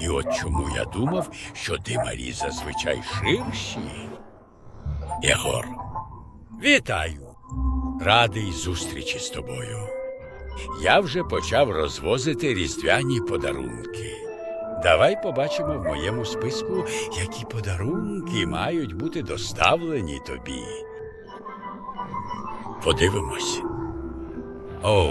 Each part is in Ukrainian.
І от чому я думав, що димарі зазвичай ширші. Єгор, вітаю! Радий зустрічі з тобою. Я вже почав розвозити різдвяні подарунки. Давай побачимо в моєму списку, які подарунки мають бути доставлені тобі. Подивимось. О,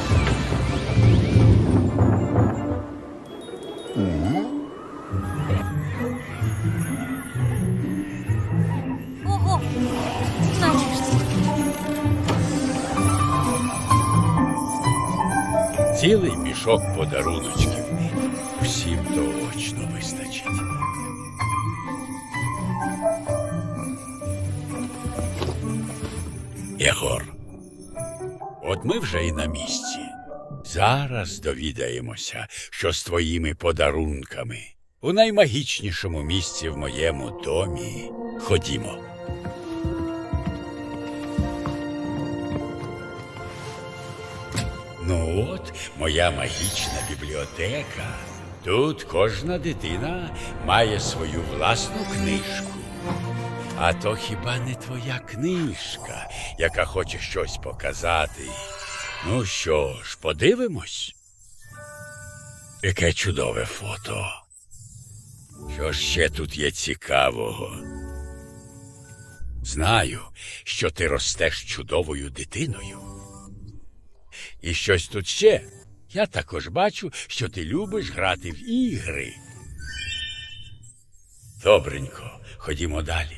Цілий мішок подаруночків. Всім точно вистачить. Єгор, от ми вже і на місці. Зараз довідаємося, що з твоїми подарунками у наймагічнішому місці в моєму домі. Ходімо. Ну от, моя магічна бібліотека. Тут кожна дитина має свою власну книжку. А то хіба не твоя книжка, яка хоче щось показати? Ну що ж, подивимось? Яке чудове фото. Що ще тут є цікавого? Знаю, що ти ростеш чудовою дитиною. І щось тут ще. Я також бачу, що ти любиш грати в ігри. Добренько, ходімо далі.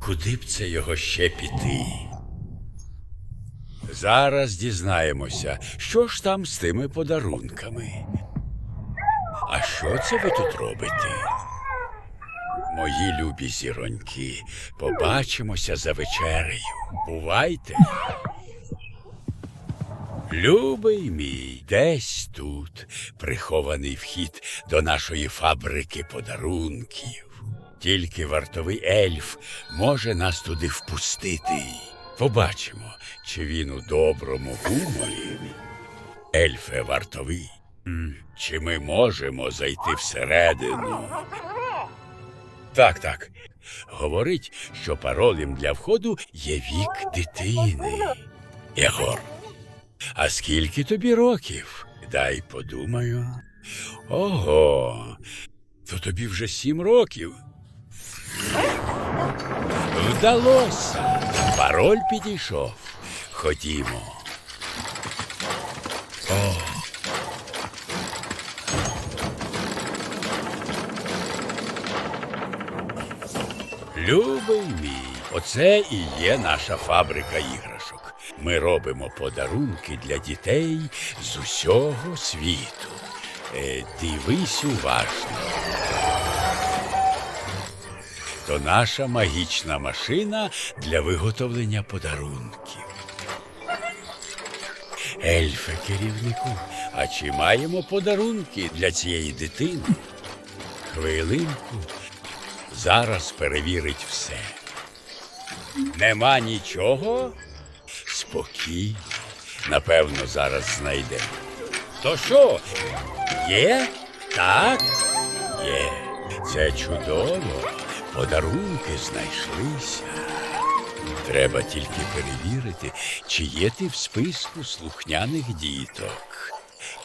Куди б це його ще піти? Зараз дізнаємося, що ж там з тими подарунками. А що це ви тут робите? Мої любі зіроньки, побачимося за вечерею. Бувайте. Любий мій, десь тут прихований вхід до нашої фабрики подарунків. Тільки вартовий ельф може нас туди впустити. Побачимо, чи він у доброму гуморі. Ельфе вартовий. Чи ми можемо зайти всередину? Так, так. Говорить, що паролем для входу є вік дитини. Єгор, а скільки тобі років? Дай подумаю. Ого, то тобі вже сім років. Вдалося. Пароль підійшов. Ходімо. О. Любий мій, оце і є наша фабрика іграшок. Ми робимо подарунки для дітей з усього світу. Е, дивись уважно. То наша магічна машина для виготовлення подарунків. Ельфе, керівнику, а чи маємо подарунки для цієї дитини? Хвилинку. Зараз перевірить все. Нема нічого? Спокійно. Напевно, зараз знайдемо. То що? Є? Так? Є. Це чудово. Подарунки знайшлися. Треба тільки перевірити, чи є ти в списку слухняних діток.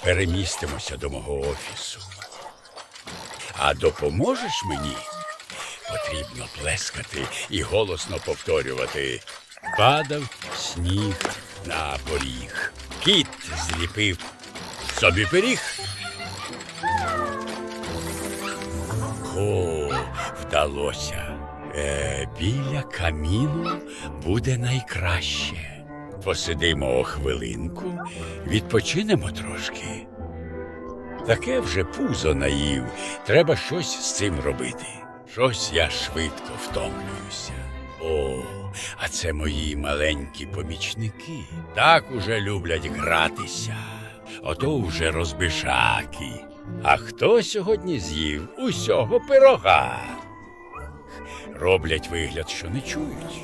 Перемістимося до мого офісу. А допоможеш мені? Потрібно плескати і голосно повторювати. Падав сніг на поріг. Кіт зліпив собі пиріг. О, вдалося. Е, біля каміну буде найкраще. Посидимо хвилинку, відпочинемо трошки. Таке вже пузо наїв. Треба щось з цим робити. Щось я швидко втомлююся. О, а це мої маленькі помічники. Так уже люблять гратися. Ото вже розбишаки. А хто сьогодні з'їв усього пирога? Роблять вигляд, що не чують.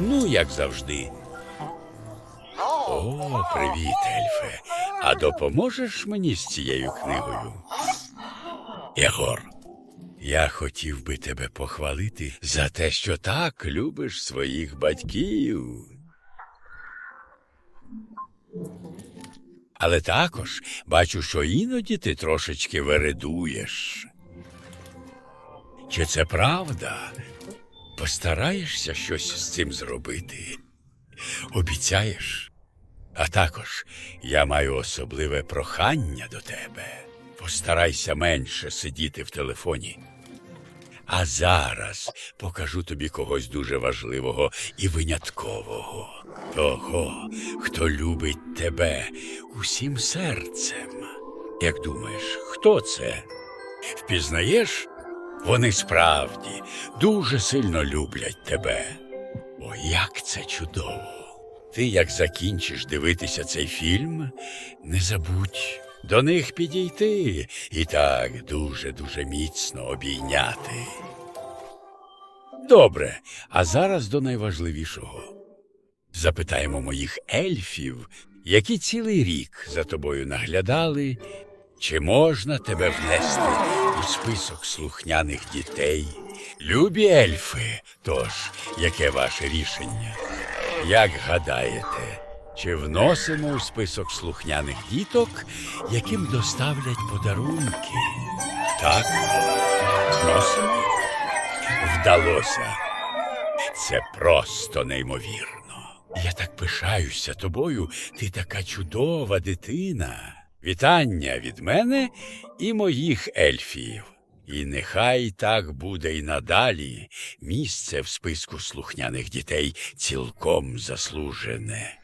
Ну, як завжди. О, привіт, Ельфе. А допоможеш мені з цією книгою? Єгор, я хотів би тебе похвалити за те, що так любиш своїх батьків. Але також бачу, що іноді ти трошечки вередуєш. Чи це правда? Постараєшся щось з цим зробити? Обіцяєш? А також я маю особливе прохання до тебе. Постарайся менше сидіти в телефоні. А зараз покажу тобі когось дуже важливого і виняткового. Того, хто любить тебе усім серцем. Як думаєш, хто це? Впізнаєш? Вони справді дуже сильно люблять тебе. О, як це чудово! Ти, як закінчиш дивитися цей фільм, не забудь до них підійти і так дуже-дуже міцно обійняти. Добре, а зараз до найважливішого. Запитаємо моїх ельфів, які цілий рік за тобою наглядали, чи можна тебе внести у список слухняних дітей? Любі ельфи, тож, яке ваше рішення? Як гадаєте, чи вносимо у список слухняних діток, яким доставлять подарунки? Так, вносимо? Вдалося. Це просто неймовірно. Я так пишаюся тобою, ти така чудова дитина. Вітання від мене і моїх ельфів. І нехай так буде й надалі. Місце в списку слухняних дітей цілком заслужене.